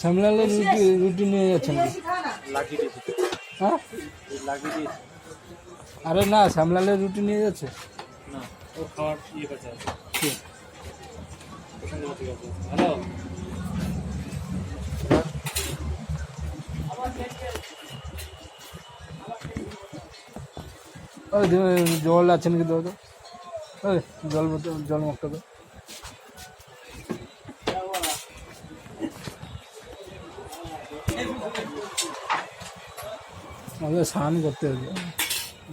সামলালে রুটি রুটি নিয়ে যাচ্ছেন। হ্যাঁ? আরে না সামলালে রুটি নিয়ে যাচ্ছে। না ও খাওয়ার ইয়ে করছে। কি? হ্যালো? জল আছে নাকি দাও তো জল জল মুখটা দাও আমাকে স্নান করতে হবে।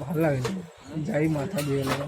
ভালো লাগে যাই মাথা দিয়ে লাগা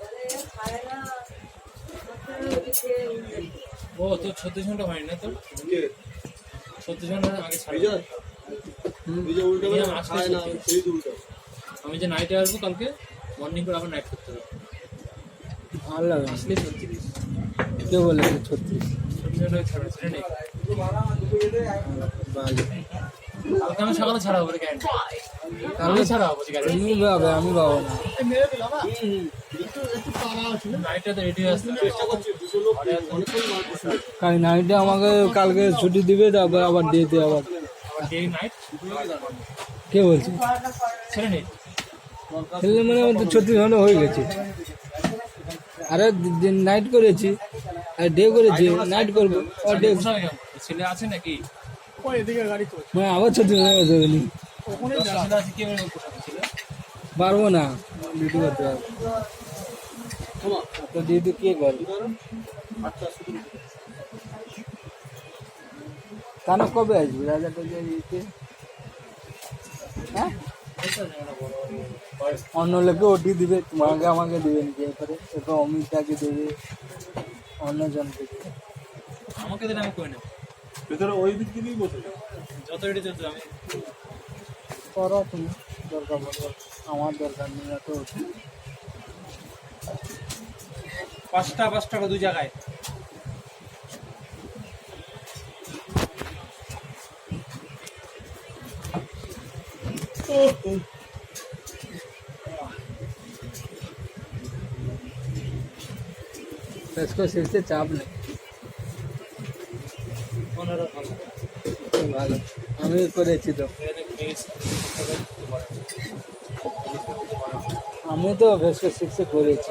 ও তোর ছত্রিশ ঘণ্টা হয়নি না তোর ছত্রিশ ঘণ্টা আগে ছত্রিশ। আমি যে নাইটে আসব কালকে মর্নিং করে আবার নাইট করতে হবে। ভালো লাগে। আসলে ছত্রিশ। কে বলে ছত্রিশ? কালকে আমি সকালে ছাড়া হবে আমি ছাড়া হব আমি পাবো না। কাল নাইটে আমাকে কালকে ছুটি দিবে, তারপর আবার ডেতে আবার। কে বলছে? খেললে মানে আমার তো ছত্রিশ ঘণ্টা হয়ে গেছে। আরে নাইট করেছি, আর ডে করেছি নাইট করব, আর ডে ছেলে আছে নাকি আবার ছত্রিশ। ছেলে ছেলে পারব না। কে করবে কেন কবে আসবি? রাজা টাজা ইয়েতে। হ্যাঁ? অন্য লোকে ওটি দিবে তোমাকে আমাকে দেবে নিজে করে এরপর অমিতাকে দেবে অন্যজনকে দেবে। আমাকে দিলে আমি করে নেব। ভেতরে ওই দিক দিকেই বসে যত রেডি চলছে আমি করো তুমি দরকার আমার দরকার নেই এত পাঁচটা পাঁচ টাকা দুই জায়গায় इसको सिर से चाप নেই পনেরো ভালো ভালো আমি করেছি তো এখানে পেয়েছি আমি তো ভেস্কো সিক্সে করেছি